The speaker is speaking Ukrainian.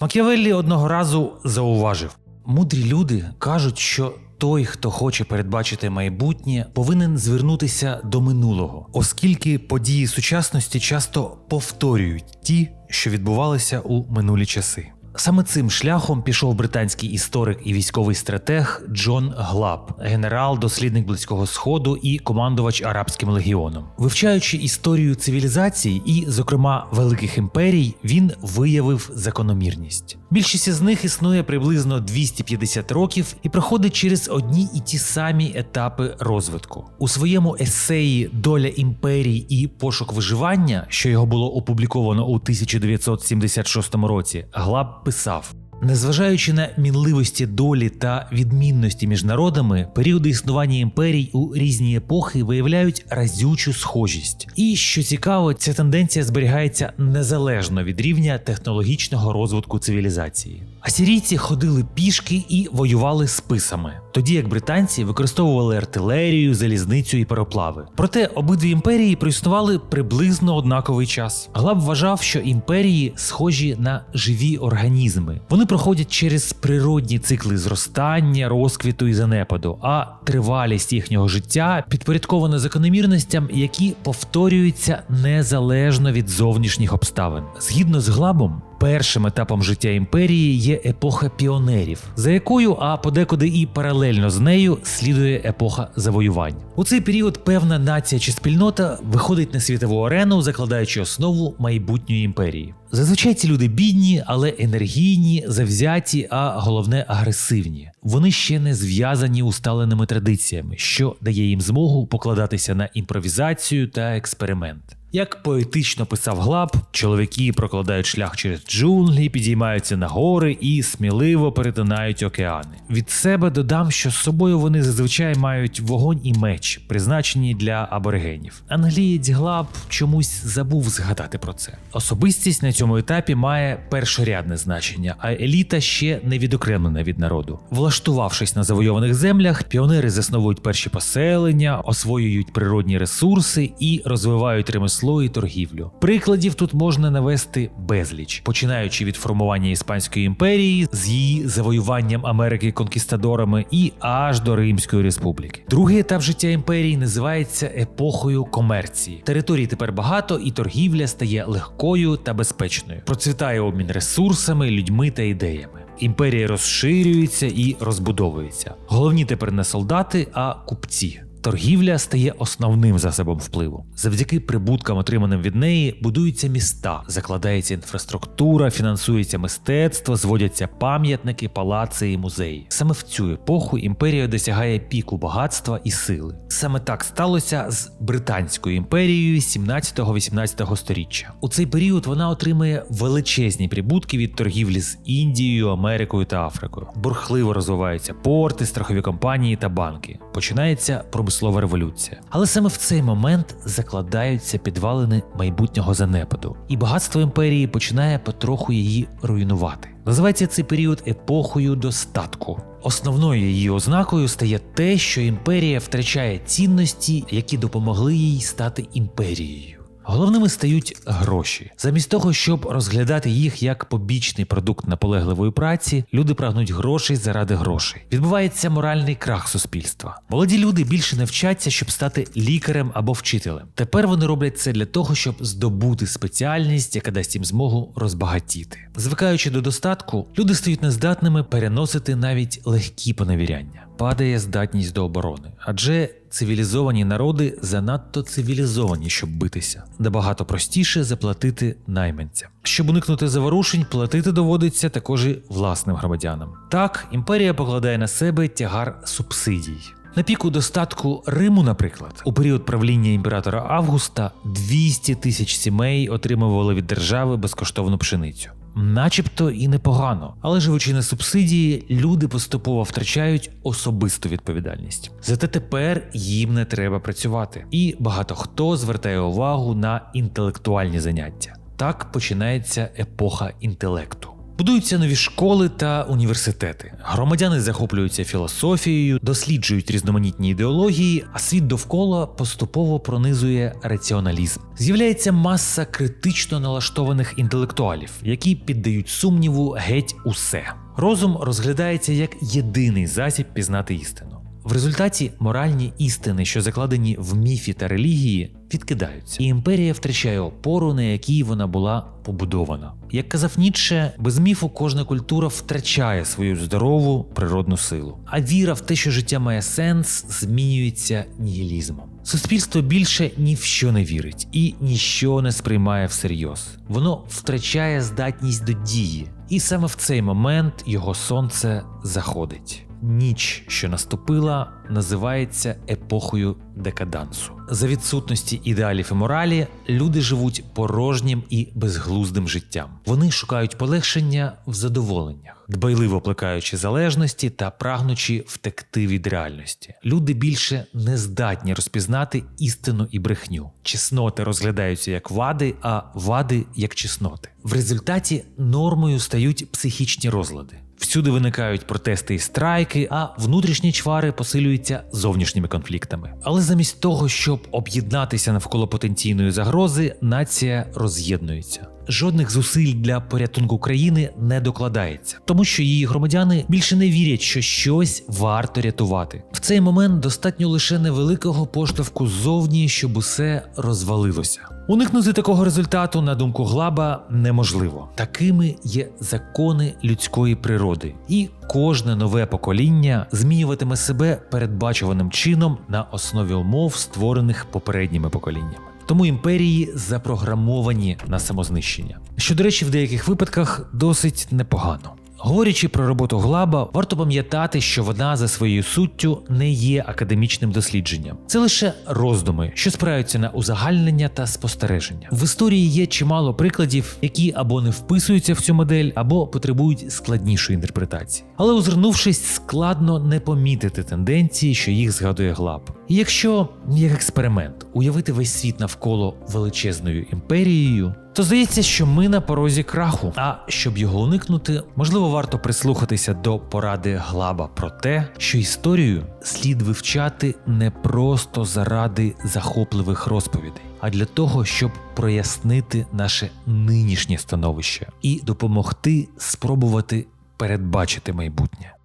Макіавеллі одного разу зауважив: мудрі люди кажуть, що той, хто хоче передбачити майбутнє, повинен звернутися до минулого, оскільки події сучасності часто повторюють ті, що відбувалися у минулі часи. Саме цим шляхом пішов британський історик і військовий стратег Джон Глаб, генерал, дослідник близького сходу і командувач арабським легіоном. Вивчаючи історію цивілізації і, зокрема, великих імперій, він виявив закономірність. Більшість з них існує приблизно 250 років і проходить через одні і ті самі етапи розвитку. У своєму есеї Доля імперій і пошук виживання, що його було опубліковано у 1976 році, Глаб писав. Незважаючи на мінливості долі та відмінності між народами, періоди існування імперій у різні епохи виявляють разючу схожість. І що цікаво, ця тенденція зберігається незалежно від рівня технологічного розвитку цивілізації. Асірійці ходили пішки і воювали списами, тоді як британці використовували артилерію, залізницю і пароплави. Проте обидві імперії проіснували приблизно однаковий час. Глаб вважав, що імперії схожі на живі організми. Вони проходять через природні цикли зростання, розквіту і занепаду, а тривалість їхнього життя підпорядкована закономірностям, які повторюються незалежно від зовнішніх обставин. Згідно з Глабом, Першим етапом життя імперії є епоха піонерів, за якою, а подекуди і паралельно з нею слідує епоха завоювань. У цей період певна нація чи спільнота виходить на світову арену, закладаючи основу майбутньої імперії. Зазвичай ці люди бідні, але енергійні, завзяті, а головне агресивні. Вони ще не зв'язані усталеними традиціями, що дає їм змогу покладатися на імпровізацію та експеримент. Як поетично писав Глаб, чоловіки прокладають шлях через джунглі, підіймаються на гори і сміливо перетинають океани. Від себе додам, що з собою вони зазвичай мають вогонь і меч, призначені для аборигенів. Англієць Глаб чомусь забув згадати про це. Особистість на цьому етапі має першорядне значення, а еліта ще не відокремлена від народу. Влаштувавшись на завойованих землях, піонери засновують перші поселення, освоюють природні ресурси і розвивають ремесло і торгівлю. Прикладів тут можна навести безліч, починаючи від формування Іспанської імперії з її завоюванням Америки конкістадорами і аж до Римської республіки. Другий етап життя імперії називається епохою комерції. Територій тепер багато, і торгівля стає легкою та безпечною. Процвітає обмін ресурсами, людьми та ідеями. Імперія розширюється і розбудовується. Головні тепер не солдати, а купці. Торгівля стає основним засобом впливу. Завдяки прибуткам, отриманим від неї, будуються міста, закладається інфраструктура, фінансується мистецтво, зводяться пам'ятники, палаци і музеї. Саме в цю епоху імперія досягає піку багатства і сили. Саме так сталося з Британською імперією 17-18 століття. У цей період вона отримує величезні прибутки від торгівлі з Індією, Америкою та Африкою. Бурхливо розвиваються порти, страхові компанії та банки. Починається промислова революція. Але саме в цей момент закладаються підвалини майбутнього занепаду, і багатство імперії починає потроху її руйнувати. Називається цей період епохою достатку. Основною її ознакою стає те, що імперія втрачає цінності, які допомогли їй стати імперією. Головними стають гроші. Замість того, щоб розглядати їх як побічний продукт наполегливої праці, люди прагнуть грошей заради грошей. Відбувається моральний крах суспільства. Молоді люди більше не вчаться, щоб стати лікарем або вчителем. Тепер вони роблять це для того, щоб здобути спеціальність, яка дасть їм змогу розбагатіти. Звикаючи до достатку, люди стають нездатними переносити навіть легкі поневіряння. Падає здатність до оборони, адже цивілізовані народи занадто цивілізовані, щоб битися. Набагато простіше заплатити найманцям. Щоб уникнути заворушень, платити доводиться також і власним громадянам. Так, імперія покладає на себе тягар субсидій. На піку достатку Риму, наприклад, у період правління імператора Августа 200 тисяч сімей отримували від держави безкоштовну пшеницю. Начебто і непогано, але живучи на субсидії, люди поступово втрачають особисту відповідальність. Зате тепер їм не треба працювати, і багато хто звертає увагу на інтелектуальні заняття. Так починається епоха інтелекту. Будуються нові школи та університети. Громадяни захоплюються філософією, досліджують різноманітні ідеології, а світ довкола поступово пронизує раціоналізм. З'являється маса критично налаштованих інтелектуалів, які піддають сумніву геть усе. Розум розглядається як єдиний засіб пізнати істину. В результаті моральні істини, що закладені в міфі та релігії, відкидаються, і імперія втрачає опору, на якій вона була побудована. Як казав Ніцше, без міфу кожна культура втрачає свою здорову природну силу. А віра в те, що життя має сенс, змінюється нігілізмом. Суспільство більше ні в що не вірить і ніщо не сприймає всерйоз. Воно втрачає здатність до дії, і саме в цей момент його сонце заходить. Ніч, що наступила, називається епохою декадансу. За відсутності ідеалів і моралі люди живуть порожнім і безглуздим життям. Вони шукають полегшення в задоволеннях, дбайливо плекаючи залежності та прагнучи втекти від реальності. Люди більше не здатні розпізнати істину і брехню. Чесноти розглядаються як вади, а вади як чесноти. В результаті нормою стають психічні розлади. Всюди виникають протести і страйки, а внутрішні чвари посилюються зовнішніми конфліктами. Але замість того, щоб об'єднатися навколо потенційної загрози, нація роз'єднується. Жодних зусиль для порятунку країни не докладається, тому що її громадяни більше не вірять, що щось варто рятувати. В цей момент достатньо лише невеликого поштовху ззовні, щоб усе розвалилося. Уникнути такого результату, на думку Глаба, неможливо. Такими є закони людської природи, і кожне нове покоління змінюватиме себе передбачуваним чином на основі умов, створених попередніми поколіннями. Тому імперії запрограмовані на самознищення, що, до речі, в деяких випадках досить непогано. Говорячи про роботу Глаба, варто пам'ятати, що вона за своєю суттю не є академічним дослідженням. Це лише роздуми, що спираються на узагальнення та спостереження. В історії є чимало прикладів, які або не вписуються в цю модель, або потребують складнішої інтерпретації. Але озирнувшись, складно не помітити тенденції, що їх згадує Глаб. І якщо як експеримент уявити весь світ навколо величезною імперією, то здається, що ми на порозі краху. А щоб його уникнути, можливо, варто прислухатися до поради Глаба про те, що історію слід вивчати не просто заради захопливих розповідей, а для того, щоб прояснити наше нинішнє становище і допомогти спробувати передбачити майбутнє.